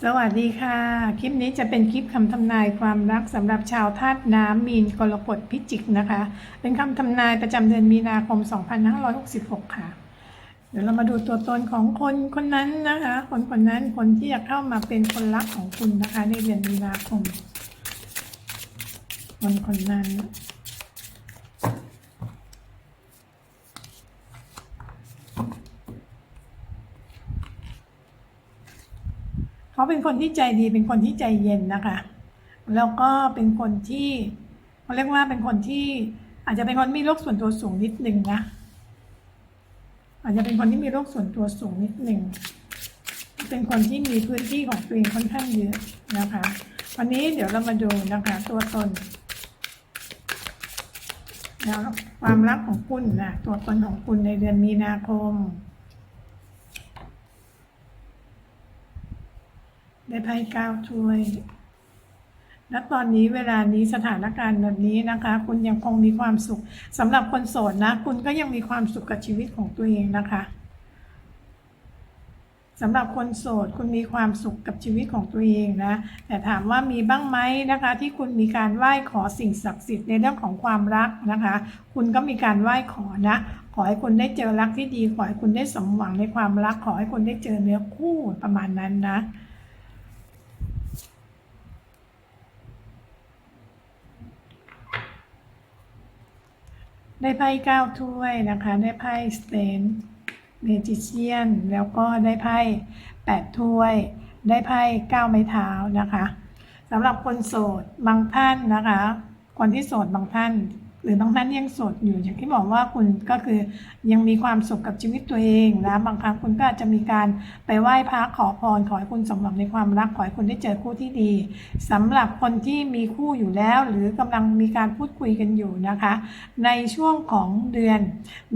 สวัสดีค่ะ คลิปนี้จะเป็นคลิปคำทำนายความรักสำหรับชาวธาตุน้ำมีนกรกฎพิจิกนะคะ เป็นคำทำนายประจำเดือนมีนาคม 2566 ค่ะ เดี๋ยวเรามาดูตัวตนของคนคนนั้นนะคะ คนคนนั้นคนที่จะเข้ามาเป็นคนรักของคุณนะคะ ในเดือนมีนาคม คนคนนั้น เขาเป็นคนที่ใจดีเป็นคนที่ใจเย็นนะคะ แล้วก็เป็นคนที่เขาเรียกว่าเป็นคนที่อาจจะเป็นคนมีโรคส่วนตัวสูงนิดนึงนะ อาจจะเป็นคนที่มีโรคส่วนตัวสูงนิดนึงเป็นคนที่มีพื้นที่ของตัวเองค่อนข้างเยอะนะคะ วันนี้เดี๋ยวเรามาดูนะคะตัวตนแล้วความรักของคุณนะตัวตนของคุณในเดือนมีนาคม ได้ไพ่เก้าถ้วยและตอนนี้เวลานี้สถานการณ์แบบนี้นะคะ คุณยังคงมีความสุขสำหรับคนโสดนะ คุณก็ยังมีความสุขกับชีวิตของตัวเองนะคะสำหรับคนโสดคุณมีความสุขกับชีวิตของตัวเองนะ แต่ถามว่ามีบ้างไหมนะคะ ที่คุณมีการไหว้ขอสิ่งศักดิ์สิทธิ์ในเรื่องของความรักนะคะ คุณก็มีการไหว้ขอนะ ขอให้คุณได้เจอรักที่ดี ขอให้คุณได้สมหวังในความรัก ขอให้คุณได้เจอเนื้อคู่ประมาณนั้นนะ ได้ไพ่เก้าถ้วยนะคะ ได้ไพ่สเตนเมจิเชียนแล้วก็ได้ไพ่แปดถ้วย ได้ไพ่เก้าไม้เท้านะคะสำหรับคนโสดบางท่านนะคะ คนที่โสดบางท่าน หรือบางท่านยังโสดอยู่อย่างที่บอกว่าคุณก็คือยังมีความสุขกับชีวิตตัวเองนะบางครั้งคุณก็อาจจะมีการไปไหว้พระขอพรขอให้คุณสมหวังในความรักขอให้คุณได้เจอคู่ที่ดีสำหรับคนที่มีคู่อยู่แล้ว หรือกำลังมีการพูดคุยกันอยู่นะคะ ในช่วงของเดือน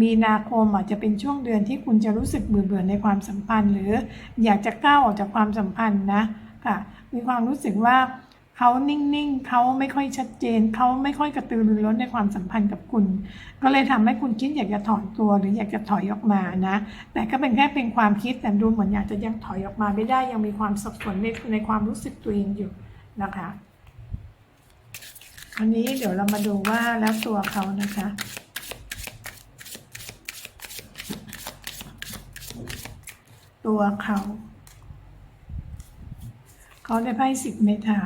มีนาคมอาจจะเป็นช่วงเดือนที่คุณจะรู้สึกเบื่อเบื่อในความสัมพันธ์ หรืออยากจะก้าวออกจากความสัมพันธ์นะค่ะมีความรู้สึกว่า เขานิ่งๆ เขาไม่ค่อยชัดเจน เขาไม่ค่อยกระตือรือร้นในความสัมพันธ์กับคุณ ก็เลยทำให้คุณคิดอยากจะถอนตัวหรืออยากจะถอยออกมานะ แต่ก็เป็นแค่เป็นความคิดแต่ดูเหมือนอยากจะยังถอยออกมาไม่ได้ยังมีความสับสนในในความรู้สึกตัวเองอยู่นะคะอันนี้เดี๋ยวเรามาดูว่าแล้วตัวเขานะคะตัวเขา เขาได้ไพ่สิบไม้เท้า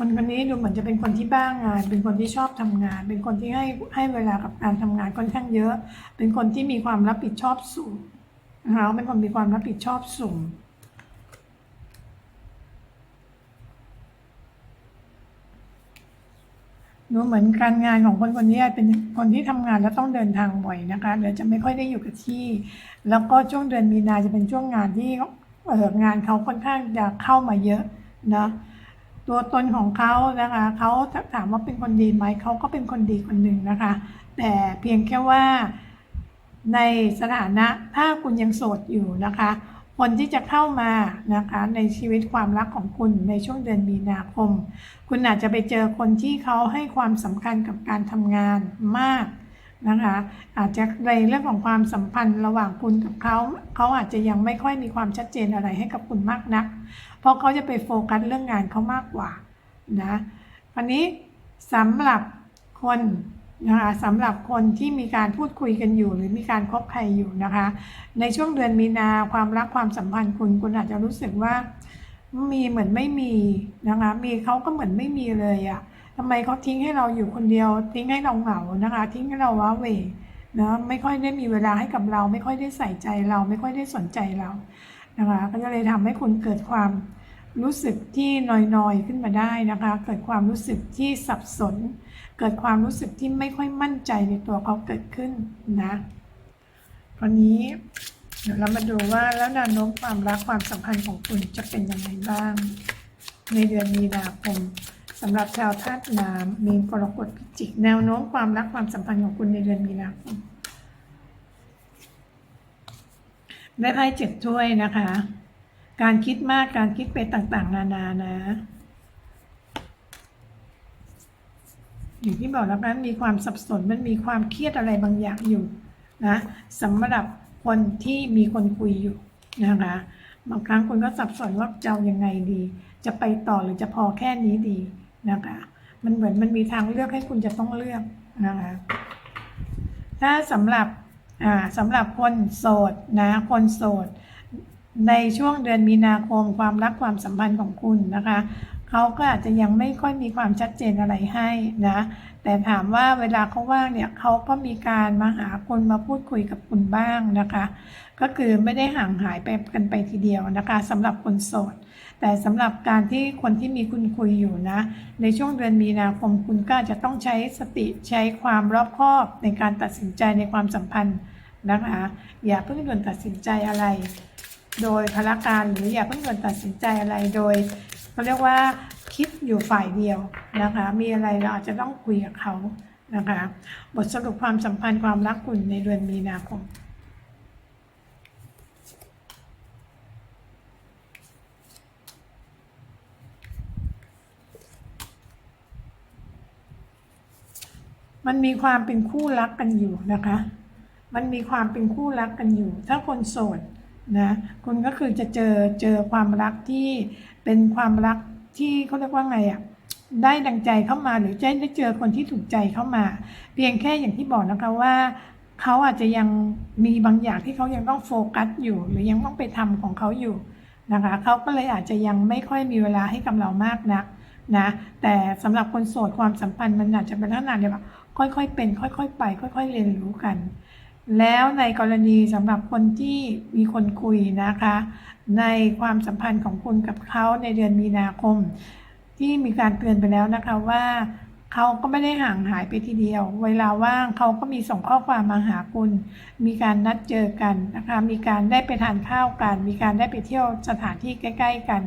คนคนนี้ดูเหมือนจะเป็นคนที่บ้างาน เป็นคนที่ชอบทำงาน เป็นคนที่ให้ให้เวลากับการทำงานค่อนข้างเยอะ เป็นคนที่มีความรับผิดชอบสูงนะคะเป็นคนมีความรับผิดชอบสูงดูเหมือนการงานของคนคนนี้เป็นคนที่ทำงานแล้วต้องเดินทางบ่อยนะคะเดี๋ยวจะไม่ค่อยได้อยู่กับที่ แล้วก็ช่วงเดือนมีนาจะเป็นช่วงงานที่เอองานเขาค่อนข้างจะเข้ามาเยอะนะ ตัวตนของเขานะคะเขาถามว่าเป็นคนดีไหมเขาก็เป็นคนดีคนหนึ่งนะคะ แต่เพียงแค่ว่าในสถานะถ้าคุณยังโสดอยู่นะคะ คนที่จะเข้ามานะคะในชีวิตความรักของคุณในช่วงเดือนมีนาคม คุณอาจจะไปเจอคนที่เขาให้ความสำคัญกับการทำงานมาก นะคะอาจจะในเรื่องของความสัมพันธ์ระหว่างคุณกับเขาเขาอาจจะยังไม่ค่อยมีความชัดเจนอะไรให้กับคุณมากนัก เพราะเขาจะไปโฟกัสเรื่องงานเขามากกว่านะวันนี้สำหรับคนนะคะสำหรับคนที่มีการพูดคุยกันอยู่ หรือมีการคบใครอยู่นะคะ ในช่วงเดือนมีนาความรักความสัมพันธ์คุณคุณอาจจะรู้สึกว่ามีเหมือนไม่มีนะคะมีเขาก็เหมือนไม่มีเลยอะ ทำไมเขาทิ้งให้เราอยู่คนเดียว ทิ้งให้เราเหงานะคะ ทิ้งให้เราว้าเหวนะไม่ค่อยได้มีเวลาให้กับเรา ไม่ค่อยได้ใส่ใจเรา ไม่ค่อยได้สนใจเรานะคะก็จะเลยทำให้คุณเกิดความรู้สึกที่นอยๆขึ้นมาได้นะคะ เกิดความรู้สึกที่สับสน เกิดความรู้สึกที่ไม่ค่อยมั่นใจในตัวเขาเกิดขึ้นนะวันนี้เดี๋ยวเรามาดูว่าแล้วแนวโน้มความรักความสัมพันธ์ของคุณจะเป็นยังไงบ้าง ในเดือนมีนาคม สำหรับชาวธาตุน้ำมีนกรกฎพิจิก แนวโน้มความรักความสัมพันธ์ของคุณในเดือนมีนาคมได้ไพ่เจ็ดถ้วยนะคะ การคิดมากการคิดไปต่างๆ นานานะอย่างที่บอกแล้วนั้นมีความสับสนมันมีความเครียดอะไรบางอย่างอยู่นะสำหรับคนที่มีคนคุยอยู่นะคะบางครั้งคุณก็สับสนว่าจะยังไงดี จะไปต่อหรือจะพอแค่นี้ดี นะคะมันเหมือนมันมีทางเลือกให้คุณจะต้องเลือกนะคะถ้าสำหรับอ่าสำหรับคนโสดนะคนโสด ในช่วงเดือนมีนาคมความรักความสัมพันธ์ของคุณนะคะเขาก็อาจจะยังไม่ค่อยมีความชัดเจนอะไรให้นะ แต่ถามว่าเวลาเขาว่างเนี่ยเขาก็มีการมาหาคุณมาพูดคุยกับคุณบ้างนะคะ ก็คือไม่ได้ห่างหายไปกันไปทีเดียวนะคะสำหรับคนโสด แต่สำหรับการที่คนที่มีคุณคุยอยู่นะ ในช่วงเดือนมีนาคมคุณก็อาจจะต้องใช้สติใช้ความรอบคอบในการตัดสินใจในความสัมพันธ์นะคะ อย่าเพิ่งด่วนตัดสินใจอะไร โดยพละการหรืออย่าเพิ่งด่วนตัดสินใจอะไรโดยเขาเรียกว่าคิดอยู่ฝ่ายเดียวนะคะ มีอะไรเราอาจจะต้องคุยกับเขานะคะ บทสรุปความสัมพันธ์ความรักคุณในเดือนมีนาคม มันมีความเป็นคู่รักกันอยู่นะคะ มันมีความเป็นคู่รักกันอยู่ ถ้าคนโสดนะคุณก็คือจะเจอเจอความรักที่เป็นความรักที่เขาเรียกว่าไงอะ่ะได้ดังใจเข้ามาหรือจะได้เจอคนที่ถูกใจเข้ามา เพียงแค่อย่างที่บอกนะคะว่าเขาอาจจะยังมีบางอย่างที่เขายังต้องโฟกัสอยู่ หรือยังต้องไปทำของเขาอยู่นะคะเขาก็เลยอาจจะยังไม่ค่อยมีเวลาให้กับเรามากนักนะแต่สำหรับคนโสดความสัมพันธ์มันอาจจะเป็นลักษณะเดียวกับ ค่อยๆเป็น ค่อยๆไป ค่อย ๆ เรียนรู้กัน แล้วในกรณีสำหรับคนที่มีคนคุยนะคะ ในความสัมพันธ์ของคุณกับเขาในเดือนมีนาคม ที่มีการเตือนไปแล้วนะคะว่า เขาก็ไม่ได้ห่างหายไปทีเดียว เวลาว่างเขาก็มีส่งข้อความมาหาคุณ มีการนัดเจอกันนะคะ มีการได้ไปทานข้าวกัน มีการได้ไปเที่ยวสถานที่ใกล้ ๆ กัน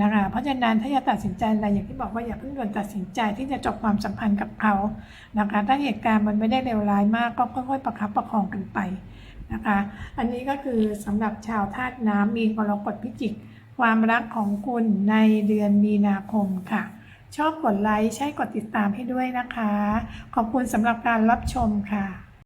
นะคะ เพราะฉะนั้นถ้าจะตัดสินใจอะไรอย่างที่บอกว่าอย่าเพิ่งด่วนตัดสินใจที่จะจบความสัมพันธ์กับเขานะคะ ถ้าเหตุการณ์มันไม่ได้เลวร้ายมากก็ค่อยๆประคับประคองกันไปนะคะ อันนี้ก็คือสำหรับชาวธาตุน้ำมีกรกฎพิจิก ความรักของคุณในเดือนมีนาคมค่ะ ชอบกดไลค์ใช่กดติดตามให้ด้วยนะคะ ขอบคุณสำหรับการรับชมค่ะ